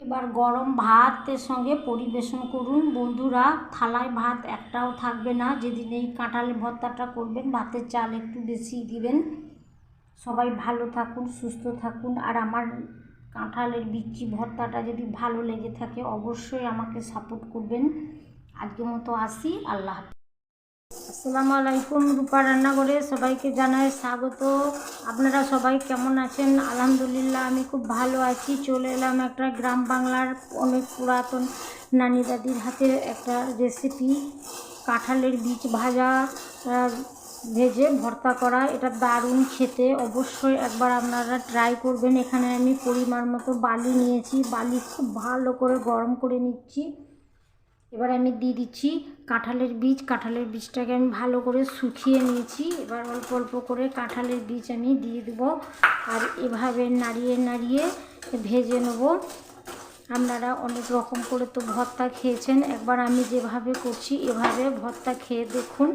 এবার গরম ভাতের সঙ্গে পরিবেশন করুন। বন্ধুরা, থালায় ভাত একটাও থাকবে না। যেদিন এই কাঁঠালের ভর্তাটা করবেন, ভাতের চাল একটু বেশি দিবেন। সবাই ভালো থাকুন, সুস্থ থাকুন। আর আমার কাঁঠালের বিচি ভর্তাটা যদি ভালো লেগে থাকে, অবশ্যই আমাকে সাপোর্ট করবেন। আজকের মতো আসি। আল্লাহ। আসসালামু আলাইকুম। রূপা রান্নাঘরে সবাইকে জানাই স্বাগত। আপনারা সবাই কেমন আছেন? আলহামদুলিল্লাহ, আমি খুব ভালো আছি। চলে এলাম একটা গ্রাম বাংলার অনেক পুরাতন নানি দাদির হাতের একটা রেসিপি কাঁঠালের বীজ ভাজা ভেজে ভর্তা করা। এটা দারুণ খেতে। অবশ্যই একবার আপনারা ট্রাই করবেন। এখানে আমি পরিমাণ মতো বালি নিয়েছি। বালি খুব ভালো করে গরম করে নিচ্ছি। এবার আমি দিয়ে দিচ্ছি কাঁঠালের বীজ। কাঁঠালের বীজটাকে আমি ভালো করে শুকিয়ে নিয়েছি। এবার অল্প অল্প করে কাঁঠালের বীজ আমি দিয়ে দেবো। আর এভাবে নাড়িয়ে নাড়িয়ে ভেজে নেব। আপনারা অনেক রকম করে তো ভর্তা খেয়েছেন। একবার আমি যেভাবে করছি, এভাবে ভর্তা খেয়ে দেখুন।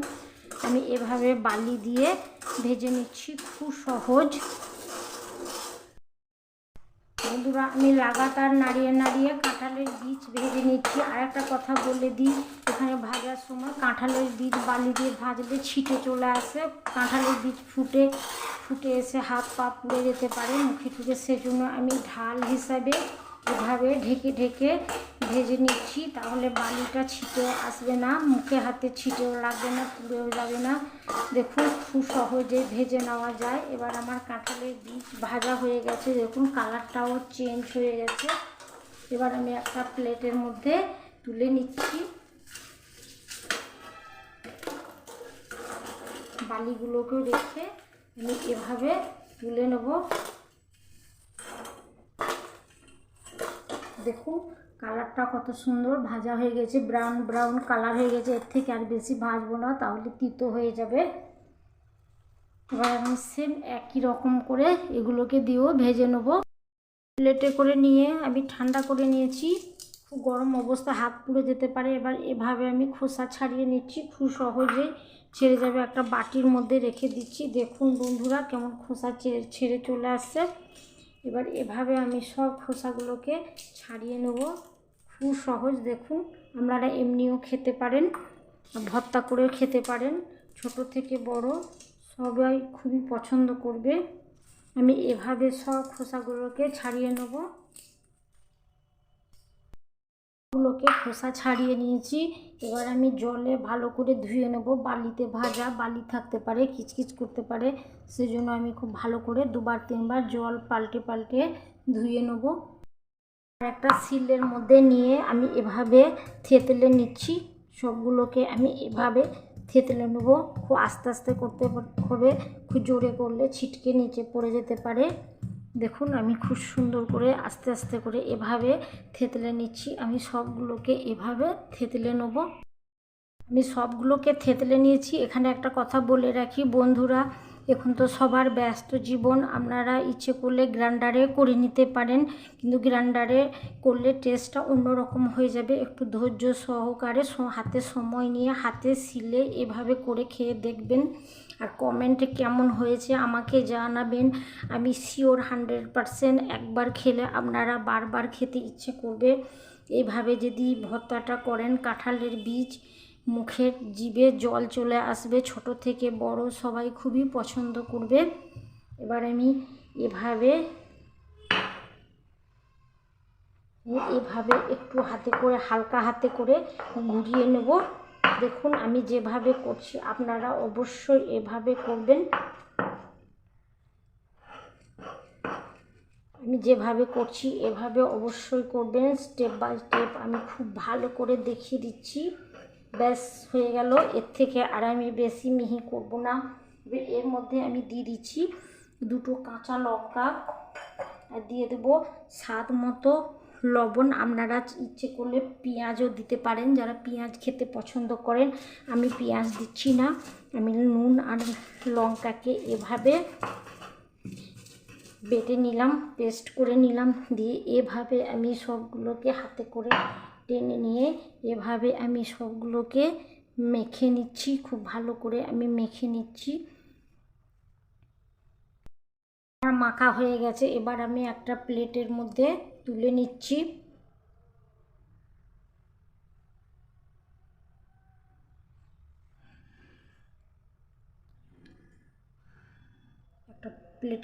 আমি এভাবে বালি দিয়ে ভেজে নিচ্ছি খুব সহজ। বন্ধুরা, আমি লাগাতার নাড়িয়ে নাড়িয়ে কাঁঠালের বীজ ভেজে নিচ্ছি। আর একটা কথা বলে দিই, এখানে ভাজার সময় কাঁঠালের বীজ বালি দিয়ে ভাজলে ছিটে চলে আসে। কাঁঠালের বীজ ফুটে ফুটে এসে হাত পা পুড়ে যেতে পারে, মুখে টুকে। সেজন্য আমি ঢাল হিসাবে এভাবে ঢেকে ঢেকে ভেজে নিচ্ছি, তাহলে বালিটা ছিটে আসবে না, মুখে হাতে ছিটেও লাগবে না, পুড়েও যাবে না। দেখুন, খুব সহজে ভেজে নেওয়া যায়। এবার আমার কাঁঠালের বীজ ভাজা হয়ে গেছে। দেখুন, কালারটাও চেঞ্জ হয়ে গেছে। এবার আমি একটা প্লেটের মধ্যে তুলে নিচ্ছি। বালিগুলোকে রেখে আমি এভাবে তুলে নেব। দেখুন কালারটা কত সুন্দর, ভাজা হয়ে গেছে ব্রাউন ব্রাউন কালার হয়ে গেছে, এর থেকে আর বেশি ভাজবো না, তাহলে তিতো হয়ে যাবে। এবার আমি সেম একই রকম করে এগুলোকে দিয়েও ভেজে নেব। প্লেটে করে নিয়ে আমি ঠান্ডা করে নিয়েছি, খুব গরম অবস্থা, হাত পুড়ে যেতে পারে। এবার এভাবে আমি খোসা ছাড়িয়ে নিচ্ছি, খুব সহজেই ছেড়ে যাবে। একটা বাটির মধ্যে রেখে দিচ্ছি। দেখুন বন্ধুরা, কেমন খোসা ছেড়ে চলে আসছে। এবার এভাবে আমি সব খোসাগুলোকে ছাড়িয়ে নেব। খুব সহজ দেখুন। আপনারা এমনিও খেতে পারেন, ভর্তা করেও খেতে পারেন। ছোট থেকে বড় সবাই খুবই পছন্দ করবে। আমি এভাবে সব খোসাগুলোকে ছাড়িয়ে নেব। গুলোকে খোসা ছাড়িয়ে নিয়েছি। এবার আমি জলে ভালো করে ধুয়ে নেব। বালিতে ভাজা, বালি থাকতে পারে, কিচকিচ করতে পারে। সেজন্য আমি খুব ভালো করে দুবার, তিনবার জল পাল্টে পাল্টে ধুয়ে নেব। একটা সিলের মধ্যে নিয়ে আমি এভাবে থেতলে নিচ্ছি। সবগুলোকে আমি এভাবে থেতলে নেব। খুব আস্তে আস্তে করতে হবে খুব জোরে করলে ছিটকে নিচে পড়ে যেতে পারে। দেখুন, আমি খুব সুন্দর করে আস্তে আস্তে করে এভাবে থেতলে নিচ্ছি। আমি সবগুলোকে এভাবে থেতলে নেব। আমি সবগুলোকে থেতলে নিয়েছি। এখানে একটা কথা বলে রাখি বন্ধুরা এখন তো, সবার ব্যস্ত জীবন আপনারা ইচ্ছে করলে গ্রাইন্ডারে করে নিতে পারেন, কিন্তু গ্রাইন্ডারে করলে টেস্টটা অন্যরকম হয়ে যাবে। একটু ধৈর্য সহকারে হাতে সময় নিয়ে হাতে সিলে এভাবে করে খেয়ে দেখবেন আর কমেন্টে কেমন হয়েছে আমাকে জানাবেন। আমি শিওর হান্ড্রেড পারসেন্ট একবার খেলে আপনারা বারবার খেতে ইচ্ছে করবে। এইভাবে যদি ভর্তাটা করেন, কাঁঠালের বীজ মুখের জিভে জল চলে আসবে। ছোট থেকে বড় সবাই খুবই পছন্দ করবে। এবার আমি এভাবে এভাবে একটু হাতে করে, হালকা হাতে করে ঘুরিয়ে নেব। দেখুন, আমি যেভাবে করছি, আপনারা অবশ্যই এভাবে করবেন। আমি যেভাবে করছি, এভাবে অবশ্যই করবেন। স্টেপ বাই স্টেপ আমি খুব ভালো করে দেখিয়ে দিচ্ছি। ব্যাস হয়ে গেল। এর থেকে আর আমি বেশি মিহি করব না। এর মধ্যে আমি দিয়ে দিচ্ছি দুটো কাঁচা লঙ্কা দিয়ে দেবো স্বাদ মতো লবণ। আপনারা ইচ্ছে করলে পেঁয়াজও দিতে পারেন। যারা পেঁয়াজ খেতে পছন্দ করেন, আমি পেঁয়াজ দিচ্ছি না। আমি নুন আর লঙ্কাকে এভাবে বেটে নিলাম, পেস্ট করে নিলাম। দিয়ে এভাবে আমি সবগুলোকে হাতে করে টেনে নিয়ে এভাবে আমি সবগুলোকে মেখে নিচ্ছি, খুব ভালো করে আমি মেখে নিচ্ছি। আমার মাখা হয়ে গেছে, এবার আমি একটা প্লেটের মধ্যে তুলে নিচ্ছি। একটা প্লেট